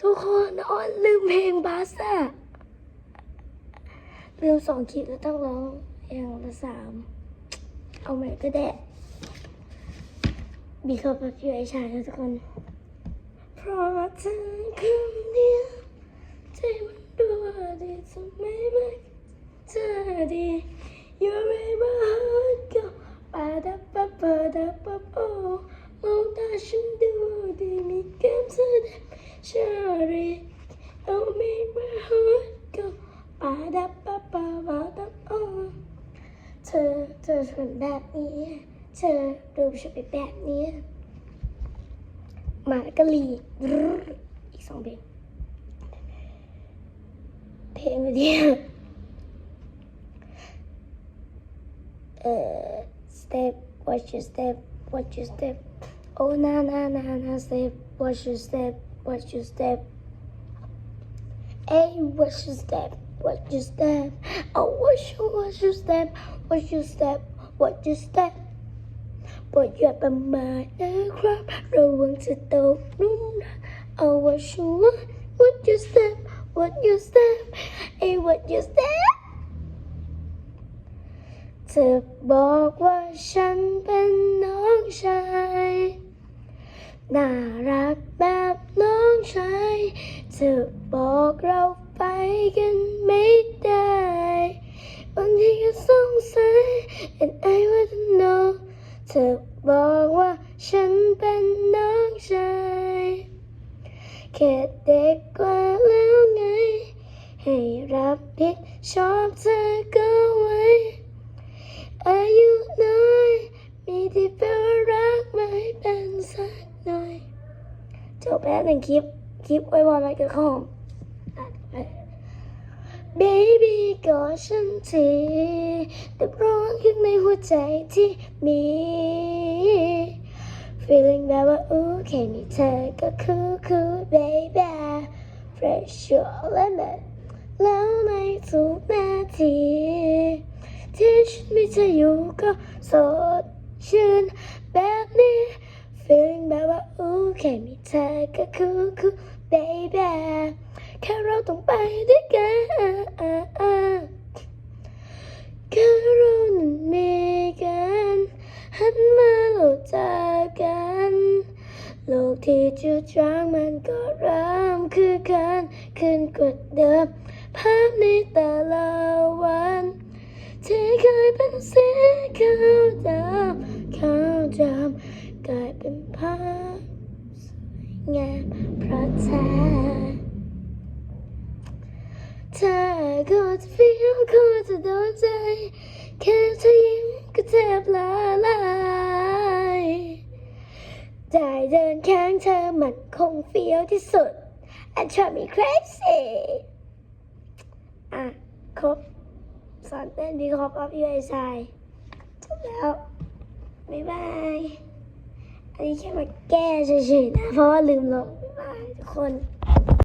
ทุกคนออนลืมเพลงบัสอะลืมสองขีดแล้วต้องร้องอย่างละสาม เอาใหม่ก็ได้บีเขาแบบอยู่ไอชาทุกคน เพราะเธอคำเดียวใจมันดูดีทำไมไม่เธอดี You're my heart go ปาดับปะปะดับปะโอมองตาฉันดูดีมีแก้มเธอแดงชา รี Oh make my heart go ปาดับปะปะปาดับโอเธอเธอสวยแบบนี้ เธอดูฉันเป็นแบบนี้ มาแล้วก็ลีอีกสองเพลง เพลงเดียว เอ่อ step watch your step watch your step oh na na na na step watch your step watch your step hey watch your step watch your step oh watch your watch your step watch your step watch your step โปรดอย่าประมาทนะครับระวังจะตกหลุมรักเอาว่าชัว What you step What you step Hey what you step เธอบอกว่าฉันเป็นน้องชาย ย น่ารักแบบน้องชายเธอบอกเราไปกันไม่ได้บางทีก็สงสัย and I want to know เธอบอกว่าฉันเป็นน้องชายแค่เด็กกว่าแล้วไง ให้รับผิดชอบเธอก็ จบแล้วหนึ่งคลิป คลิปไว้วันอะไรกับข้อง Baby กอดฉันทีแต่ร้อนข้างในหัวใจที่มี Feeling แบบว่าอู้แค่มีเธอก็คือคือ baby Fresh your limit แล้วในทุกนาทีที่ฉันมีเธออยู่ก็สดชื่นแแค่มีเธอก็คือคือ baby แค่เราต้องไปด้วยกันแค่เรานั้นมีกันหันมาเราจากกัน โลกที่จืดจางมันก็เริ่มคือกันขึ้นกว่าเดิมภาพในแต่ละวันที่เคยเป็นสีขาวดำขาวดำกลายเป็นภาพ งามเพราะเธอ เธอก็จะฟีลก็จะโดนใจ แค่เธอยิ้มก็แทบละลายได้เดินข้างเธอมันคงเฟี้ยวที่สุด and drive me crazy อะ ครบสอนเต้นดีครบออฟยูไอซายจบแล้ว อันนี้แค่มาแก้เฉยๆนะ เพราะว่าลืมลงบ๊ายบายทุกคน